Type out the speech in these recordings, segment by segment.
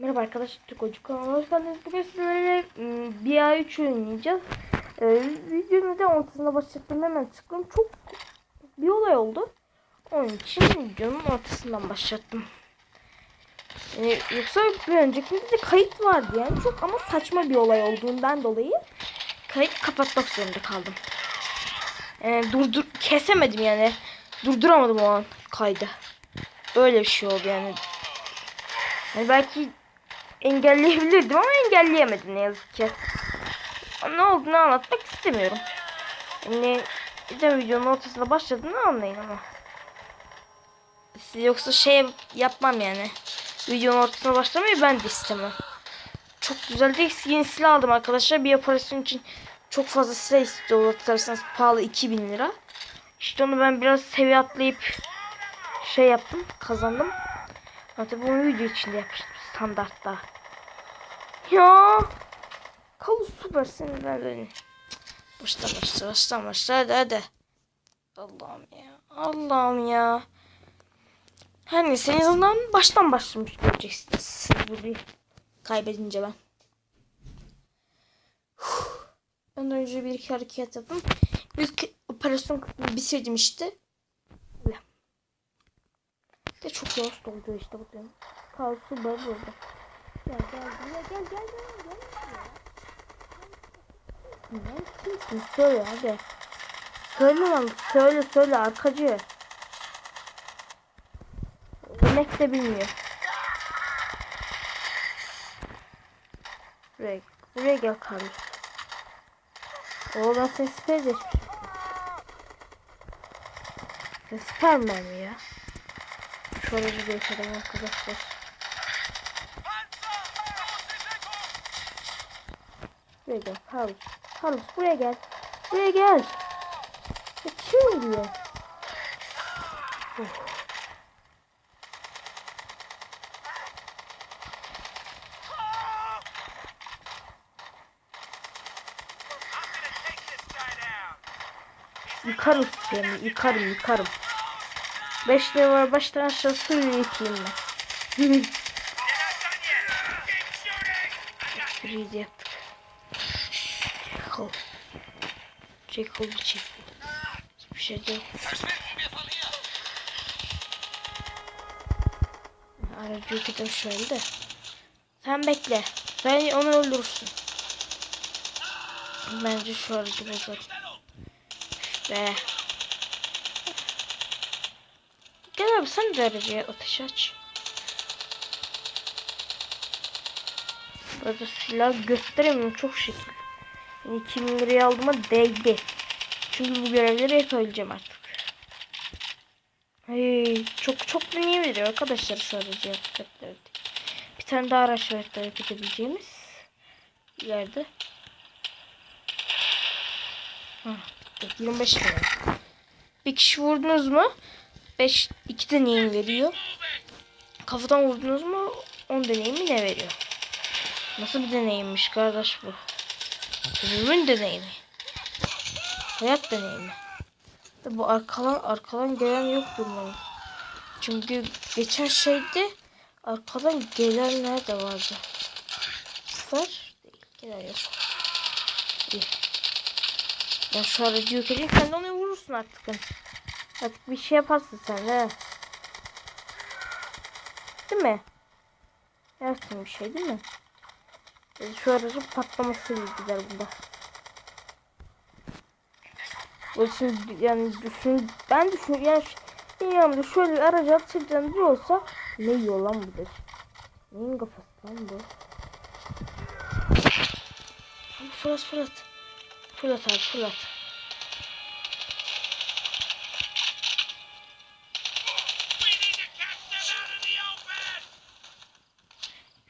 Merhaba arkadaşlar, Türk Oyuncu kanalına hoş geldiniz. Bugün sizlerle ım, bir ay 3 oynayacağız. Ee, videomu da ortasında başlattım hemen tıkladım. Çok bir olay oldu. Onun için videonun ortasından başlattım. Ee, yoksa bir öncekinde de kayıt vardı yani çok ama saçma bir olay olduğundan dolayı kayıt kapatmak zorunda kaldım. Ee, durdur kesemedim yani. Durduramadım o an kaydı. Öyle bir şey oldu yani. Yani belki engelleyebilirdim ama engelleyemedim ne yazık ki. Ne olduğunu anlatmak istemiyorum. Yani de videonun ortasında başladığını anlayın ama. Siz yoksa şey yapmam yani. Videonun ortasına başlamayı ben de istemem. Çok güzel değil. Yeni silah aldım arkadaşlar. Bir operasyon için çok fazla silah istiyor. Hatırlarsanız pahalı 2000 lira. İşte onu ben biraz seviye atlayıp şey yaptım. Kazandım. Hatta bunu video içinde yapmıştım standartta. Ya. Kalı süper sinirler beni. Başla başla başla başla hadi hadi. Allah'ım ya. Allah'ım ya. Her neyse en azından baştan başlamış göreceksiniz. Bunu kaybedince ben. Ben önce bir iki hareket yaptım. İlk operasyon bitirdim işte. Böyle. De çok yavaş doldu işte bakıyorum. Kalsı böyle burada. Gel gel gel gel gel gel gel. Ne kimsin? Söyle hadi. Söyle lan söyle söyle arkacı. Demek de bilmiyor. Buraya, buraya gel Carlos. Oo ben seni siper geçmişim. Superman mi ya? Şu aracı geçelim arkadaşlar. Buraya gel Carlos. Carlos buraya gel. Buraya gel. Kim diyor? Yıkarım seni. Yıkarım yıkarım. Beş lira var baştan aşağı suyunu yıkayayım ben. Freeze çift. Hiçbir şey yok. Aracı yıkadım şöyle de. Sen bekle. Sen onu öldürürsün. Bence şu aracı bozarım. İşte. Gel abi sen de aracıya ateş aç. Burada silah gösteremiyorum çok şekil. Yani 2000 liraya aldığıma değdi. Çünkü bu görevleri hep öleceğim artık. Ay, çok çok niye veriyor arkadaşlar aracı yapacaklar. Bir tane daha araç var hareket edebileceğimiz. İleride. Hah, bitti. 25 lira. Bir kişi vurdunuz mu? 5 2 deneyim veriyor. Kafadan vurdunuz mu 10 deneyimi ne veriyor? Nasıl bir deneyimmiş kardeş bu? Ölümün deneyimi. Hayat deneyimi. Bu arkadan arkadan gelen yok bunların. Çünkü geçen şeyde arkadan gelenler de vardı. Var değil. Gelen yok. İyi. Ben şu aracı yok edeyim. Sen de onu vurursun artık. Artık bir şey yaparsın sen de. Değil mi? Yersin bir şey değil mi? Şu aracın patlaması güzel bunda. Bu şimdi yani düşün ben düşün yani dünyamda şöyle aracı atacağım bir olsa ne yiyor lan bu da? Neyin kafası lan bu? Fırat fırat. Fırat abi fırat.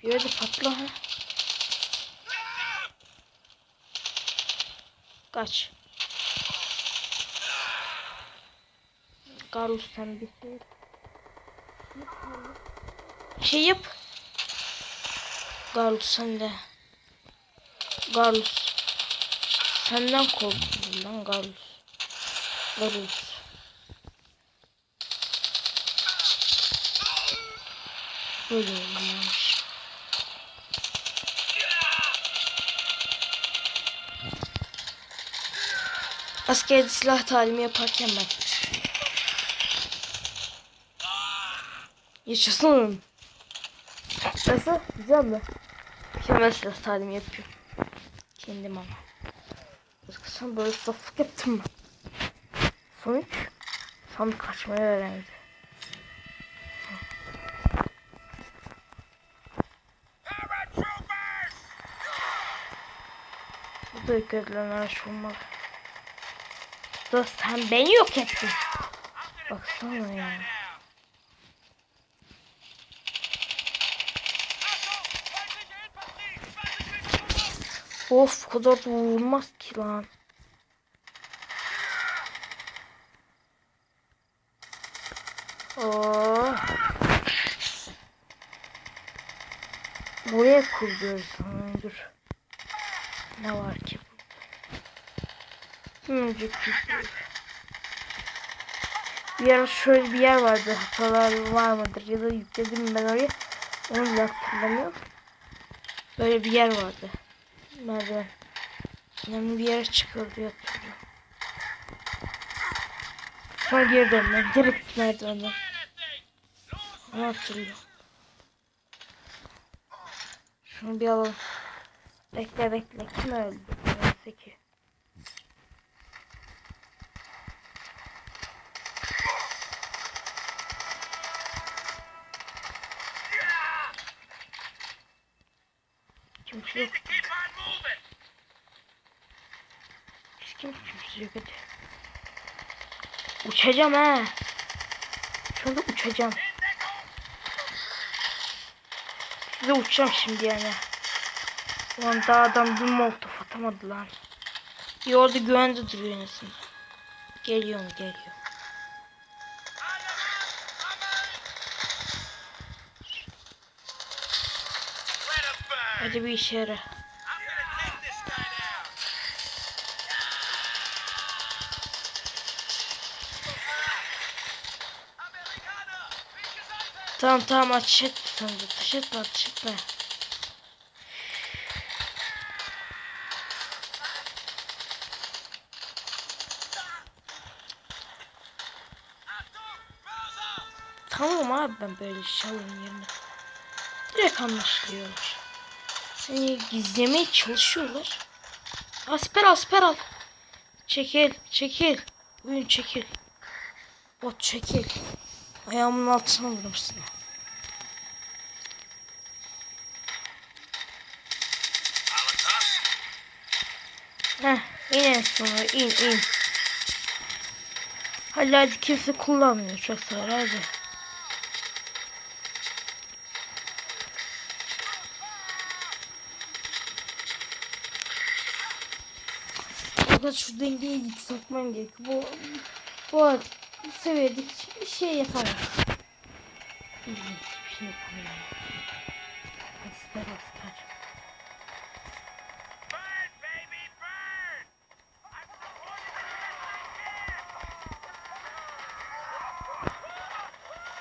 Yerde patla ha. Kaç. Carlos sen bir şey. Yap. Carlos sen de. Carlos. Senden korktum lan Carlos. Carlos. Böyle olmuş. Askerde silah talimi yaparken ben. Yaşasın. Nasıl? Güzel mi? Mükemmel silah talimi yapıyorum. Kendim ama. Sen böyle saflık yaptın mı? Sonuç sandık kaçmayı öğrendi. Bu da yükledilen araç Da sen beni yok ettin. Baksana ya. Of kadar da vurulmaz ki lan. Oh. Buraya kuruyoruz. Dur. Ne var ki Minicik bir yer şöyle bir yer vardı. Hatalar var mıdır ya da yükledim ben oraya. Onu bile hatırlamıyorum. Böyle bir yer vardı. Merdiven. Önemli bir yere çıkıyor diye hatırlıyorum. Sonra geri dönmem. Direkt merdivenden. Onu hatırlıyorum. Şunu bir alalım. Bekle bekle. Kim öldü? Neyse ki. Kimse yok. Hiç kimse hadi. Uçacağım ha. Şu uçacağım. Size uçacağım şimdi yani. Ulan daha adam bir molotof atamadı lan. Bir orada güvende duruyor azından. Geliyorum geliyorum. Hadi bir işe yara. Tamam tamam ateş sen de. Ateş etme ateş etme. Tamam abi ben böyle şalın yerine. Direkt anlaşılıyor. Seni gizlemeye çalışıyorlar. Asper asper al. Çekil çekil. Oyun çekil. Bot çekil. Ayağımın altına vururum seni. Heh, in sonra in in. Hadi kimse kullanmıyor çok sonra hadi. Fakat şu dengeyi yükseltmem gerekiyor. Bu, bu, seviyede hiçbir şey yapamam. Hiçbir şey yapamam. Asker asker.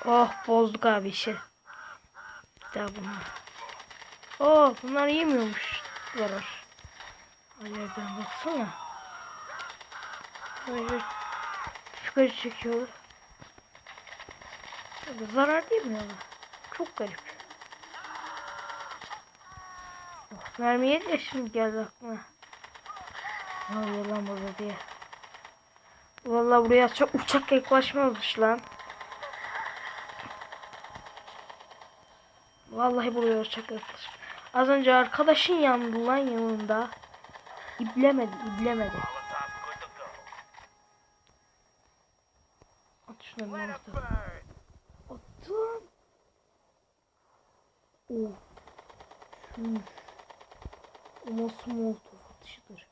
Oh bozduk abi işi. Bir daha bunlar. Oh bunlar yemiyormuş. Zarar. Hayırdan baksana. Böyle yukarı çekiyorlar. Zarar değil mi ya? Çok garip. Oh, mermi yedi ya şimdi geldi aklıma. Ne oluyor lan burada diye. Vallahi buraya çok uçak yaklaşmamış lan. Vallahi buraya uçak yaklaşmış. Az önce arkadaşın yandı lan yanında. İblemedi, iblemedi. At şunu ben attım. Attım. Oh. Şu. O nasıl molotof atışıdır.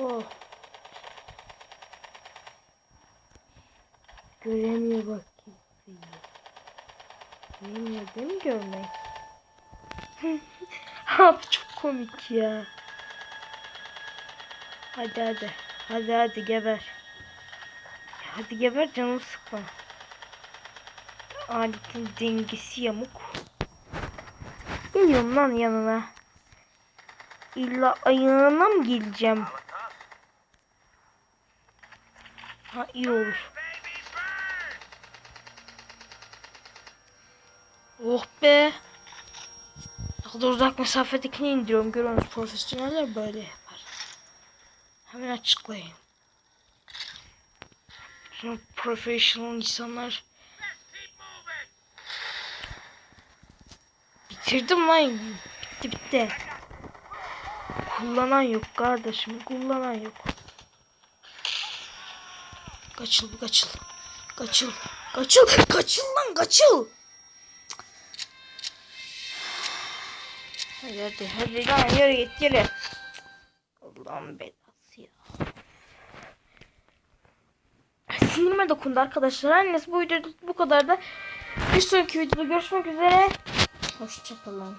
Oh. Göremiyor bak kimseyi. Göremiyor değil mi görmek? Abi çok komik ya. Hadi hadi. Hadi hadi geber. Hadi geber canımı sıkma. Aletin dengesi yamuk. Geliyorum lan yanına. İlla ayağına mı geleceğim? Ha iyi olur. Oh be. Ne kadar uzak mesafedekini indiriyorum. Görüyorsunuz profesyoneller böyle. Hemen açıklayın. Sonra professional insanlar bitirdim lan. Bitti bitti. Kullanan yok kardeşim. Kullanan yok. Kaçıl kaçıl. Kaçıl. Kaçıl. Kaçıl lan kaçıl. Hadi hadi hadi lan yürü git yürü. Allah'ın belası ya. Sinirime dokundu arkadaşlar. Neyse bu videoda bu kadar da. Bir sonraki videoda görüşmek üzere. Hoşçakalın.